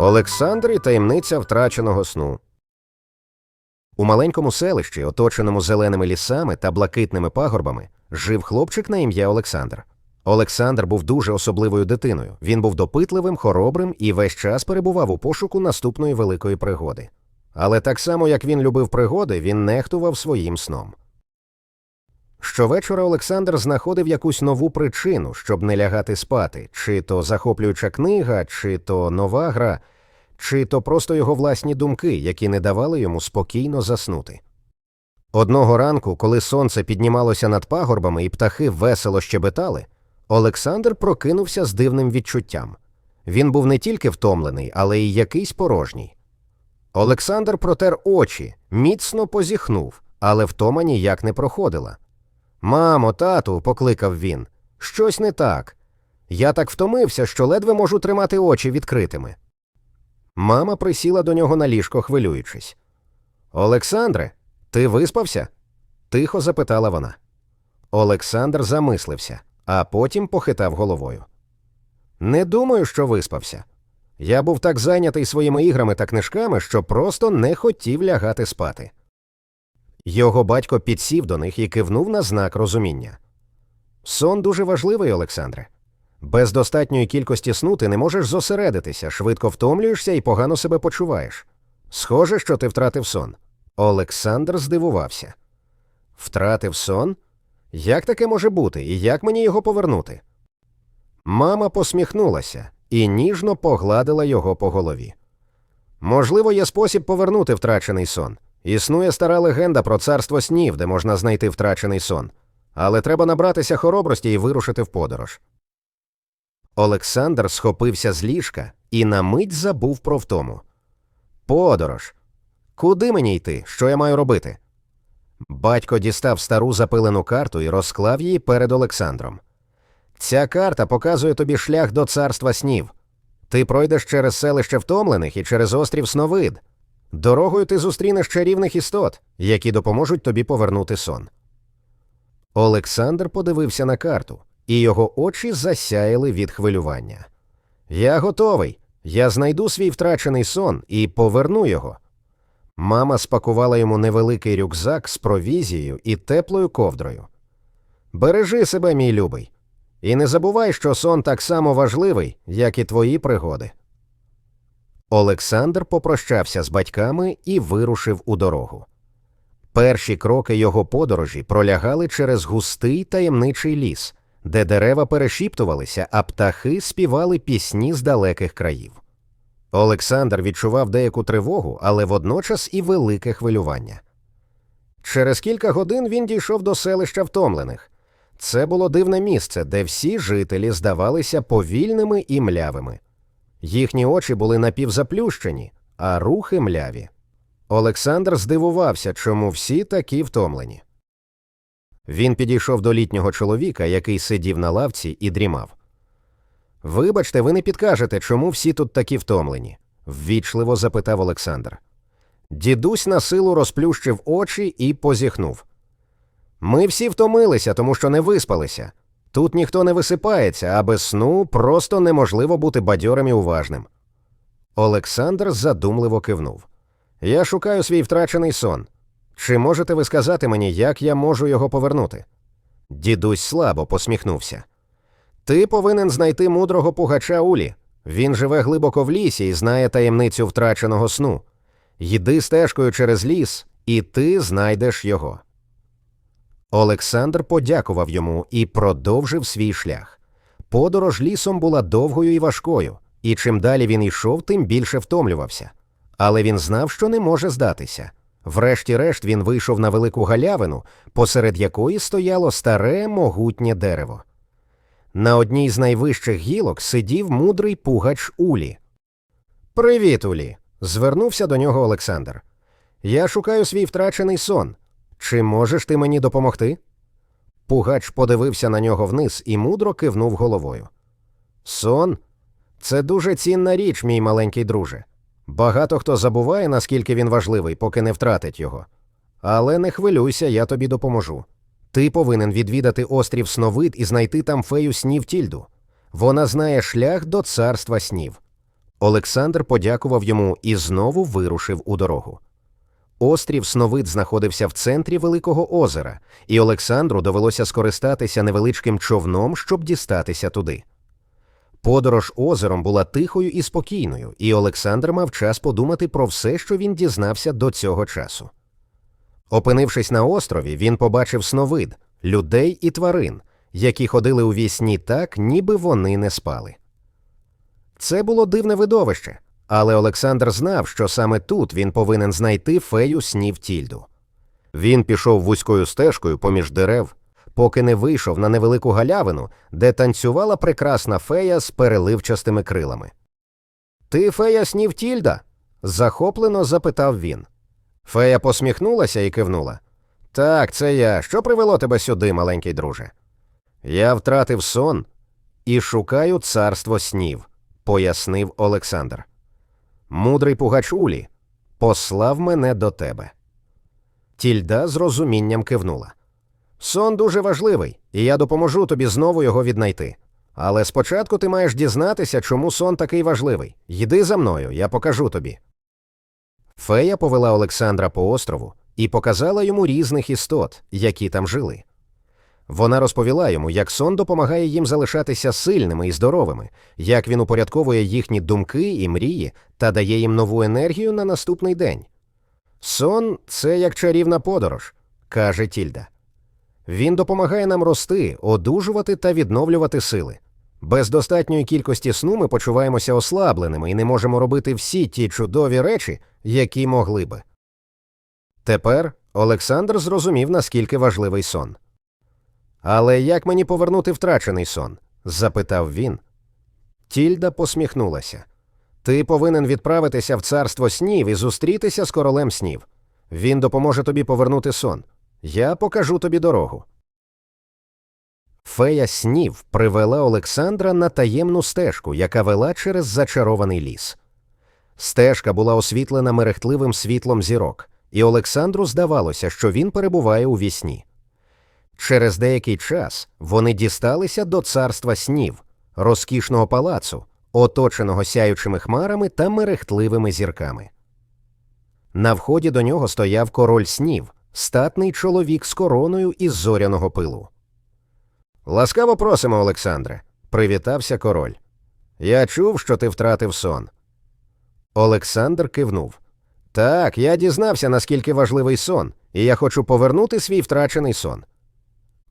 Олександр і таємниця втраченого сну. У маленькому селищі, оточеному зеленими лісами та блакитними пагорбами, жив хлопчик на ім'я Олександр. Олександр був дуже особливою дитиною. Він був допитливим, хоробрим і весь час перебував у пошуку наступної великої пригоди. Але так само, як він любив пригоди, він нехтував своїм сном. Щовечора Олександр знаходив якусь нову причину, щоб не лягати спати, чи то захоплююча книга, чи то нова гра, чи то просто його власні думки, які не давали йому спокійно заснути. Одного ранку, коли сонце піднімалося над пагорбами і птахи весело щебетали, Олександр прокинувся з дивним відчуттям. Він був не тільки втомлений, але й якийсь порожній. Олександр протер очі, міцно позіхнув, але втома ніяк не проходила. Мамо, тату, покликав він, щось не так. Я так втомився, що ледве можу тримати очі відкритими. Мама присіла до нього на ліжко, хвилюючись. Олександре, ти виспався? тихо запитала вона. Олександр замислився, а потім похитав головою. Не думаю, що виспався. Я був так зайнятий своїми іграми та книжками, що просто не хотів лягати спати. Його батько підсів до них і кивнув на знак розуміння. Сон дуже важливий, Олександре. Без достатньої кількості сну ти не можеш зосередитися, швидко втомлюєшся і погано себе почуваєш. Схоже, що ти втратив сон. Олександр здивувався. Втратив сон? Як таке може бути, і як мені його повернути? Мама посміхнулася і ніжно погладила його по голові. Можливо, є спосіб повернути втрачений сон. Існує стара легенда про царство снів, де можна знайти втрачений сон, але треба набратися хоробрості і вирушити в подорож. Олександр схопився з ліжка і на мить забув про втому. Подорож. Куди мені йти? Що я маю робити? Батько дістав стару запилену карту і розклав її перед Олександром. Ця карта показує тобі шлях до царства снів. Ти пройдеш через селище втомлених і через острів Сновид. Дорогою ти зустрінеш чарівних істот, які допоможуть тобі повернути сон. Олександр подивився на карту, і його очі засяяли від хвилювання. Я готовий. Я знайду свій втрачений сон і поверну його. Мама спакувала йому невеликий рюкзак з провізією і теплою ковдрою. Бережи себе, мій любий, і не забувай, що сон так само важливий, як і твої пригоди. Олександр попрощався з батьками і вирушив у дорогу. Перші кроки його подорожі пролягали через густий таємничий ліс, де дерева перешіптувалися, а птахи співали пісні з далеких країв. Олександр відчував деяку тривогу, але водночас і велике хвилювання. Через кілька годин він дійшов до селища втомлених. Це було дивне місце, де всі жителі здавалися повільними і млявими. Їхні очі були напівзаплющені, а рухи мляві. Олександр здивувався, чому всі такі втомлені. Він підійшов до літнього чоловіка, який сидів на лавці і дрімав. Вибачте, ви не підкажете, чому всі тут такі втомлені? ввічливо запитав Олександр. Дідусь на силу розплющив очі і позіхнув. Ми всі втомилися, тому що не виспалися. Тут ніхто не висипається, а без сну просто неможливо бути бадьорим і уважним. Олександр задумливо кивнув. Я шукаю свій втрачений сон. Чи можете ви сказати мені, як я можу його повернути? Дідусь слабо посміхнувся. Ти повинен знайти мудрого пугача Улі. Він живе глибоко в лісі і знає таємницю втраченого сну. Йди стежкою через ліс, і ти знайдеш його. Олександр подякував йому і продовжив свій шлях. Подорож лісом була довгою і важкою, і чим далі він йшов, тим більше втомлювався. Але він знав, що не може здатися. Врешті-решт він вийшов на велику галявину, посеред якої стояло старе могутнє дерево. На одній з найвищих гілок сидів мудрий пугач Улі. Привіт, Улі. звернувся до нього Олександр. Я шукаю свій втрачений сон. Чи можеш ти мені допомогти? Пугач подивився на нього вниз і мудро кивнув головою. Сон це дуже цінна річ, мій маленький друже. Багато хто забуває, наскільки він важливий, поки не втратить його. Але не хвилюйся, я тобі допоможу. Ти повинен відвідати острів Сновид і знайти там фею снів Тільду. Вона знає шлях до царства снів. Олександр подякував йому і знову вирушив у дорогу. Острів Сновид знаходився в центрі Великого озера, і Олександру довелося скористатися невеличким човном, щоб дістатися туди. Подорож озером була тихою і спокійною, і Олександр мав час подумати про все, що він дізнався до цього часу. Опинившись на острові, він побачив сновид, людей і тварин, які ходили у вісні так, ніби вони не спали. Це було дивне видовище, але Олександр знав, що саме тут він повинен знайти фею снів Тільду. Він пішов вузькою стежкою поміж дерев, поки не вийшов на невелику галявину, де танцювала прекрасна фея з переливчастими крилами. Ти фея снів Тільда? захоплено запитав він. Фея посміхнулася і кивнула. Так, це я. Що привело тебе сюди, маленький друже? Я втратив сон і шукаю царство снів, пояснив Олександр. Мудрий пугач Улі послав мене до тебе. Тільда з розумінням кивнула. Сон дуже важливий, і я допоможу тобі знову його віднайти. Але спочатку ти маєш дізнатися, чому сон такий важливий. Йди за мною, я покажу тобі. Фея повела Олександра по острову і показала йому різних істот, які там жили. Вона розповіла йому, як сон допомагає їм залишатися сильними і здоровими, як він упорядковує їхні думки і мрії та дає їм нову енергію на наступний день. Сон це як чарівна подорож, каже Тільда. Він допомагає нам рости, одужувати та відновлювати сили. Без достатньої кількості сну ми почуваємося ослабленими і не можемо робити всі ті чудові речі, які могли би. Тепер Олександр зрозумів, наскільки важливий сон. Але як мені повернути втрачений сон? запитав він. Тільда посміхнулася. Ти повинен відправитися в царство снів і зустрітися з королем снів. Він допоможе тобі повернути сон. Я покажу тобі дорогу. Фея снів привела Олександра на таємну стежку, яка вела через зачарований ліс. Стежка була освітлена мерехтливим світлом зірок, і Олександру здавалося, що він перебуває у вісні. Через деякий час вони дісталися до царства снів, розкішного палацу, оточеного сяючими хмарами та мерехтливими зірками. На вході до нього стояв король снів, статний чоловік з короною із зоряного пилу. Ласкаво просимо, Олександре, привітався король. Я чув, що ти втратив сон. Олександр кивнув. Так, я дізнався, наскільки важливий сон, і я хочу повернути свій втрачений сон.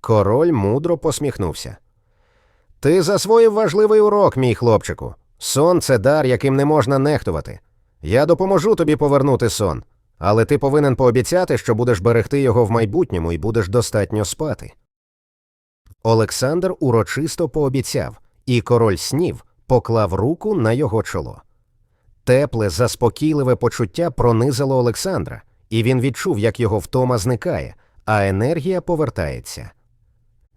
Король мудро посміхнувся. Ти засвоїв важливий урок, мій хлопчику. Сон це дар, яким не можна нехтувати. Я допоможу тобі повернути сон, але ти повинен пообіцяти, що будеш берегти його в майбутньому і будеш достатньо спати. Олександр урочисто пообіцяв, і король снів поклав руку на його чоло. Тепле, заспокійливе почуття пронизало Олександра, і він відчув, як його втома зникає, а енергія повертається.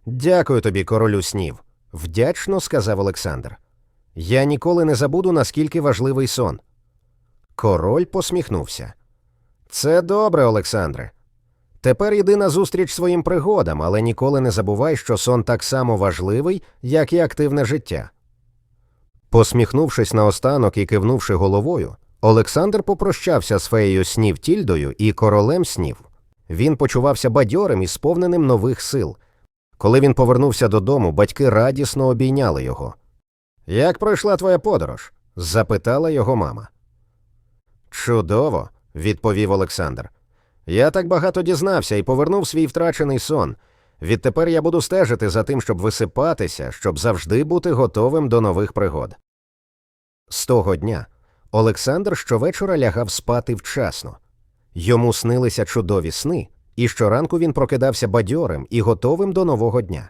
Дякую тобі, королю снів, вдячно сказав Олександр. Я ніколи не забуду, наскільки важливий сон. Король посміхнувся. Це добре, Олександре. Тепер йди на зустріч своїм пригодам, але ніколи не забувай, що сон так само важливий, як і активне життя. Посміхнувшись наостанок і кивнувши головою, Олександр попрощався з феєю снів Тільдою і королем снів. Він почувався бадьорим і сповненим нових сил. Коли він повернувся додому, батьки радісно обійняли його. Як пройшла твоя подорож? запитала його мама. Чудово, відповів Олександр. Я так багато дізнався і повернув свій втрачений сон. Відтепер я буду стежити за тим, щоб висипатися, щоб завжди бути готовим до нових пригод. З того дня Олександр щовечора лягав спати вчасно. Йому снилися чудові сни, і щоранку він прокидався бадьорим і готовим до нового дня.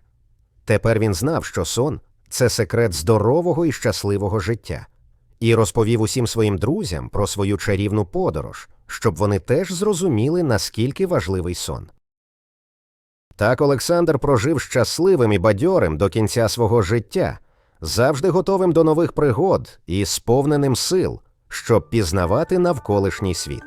Тепер він знав, що сон це секрет здорового і щасливого життя, і розповів усім своїм друзям про свою чарівну подорож, щоб вони теж зрозуміли, наскільки важливий сон. Так Олександр прожив щасливим і бадьорим до кінця свого життя, завжди готовим до нових пригод і сповненим сил, щоб пізнавати навколишній світ.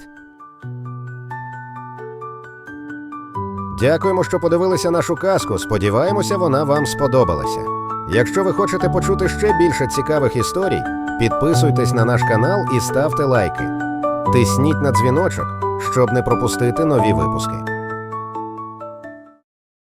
Дякуємо, що подивилися нашу казку. Сподіваємося, вона вам сподобалася. Якщо ви хочете почути ще більше цікавих історій, підписуйтесь на наш канал і ставте лайки. Тисніть на дзвіночок, щоб не пропустити нові випуски.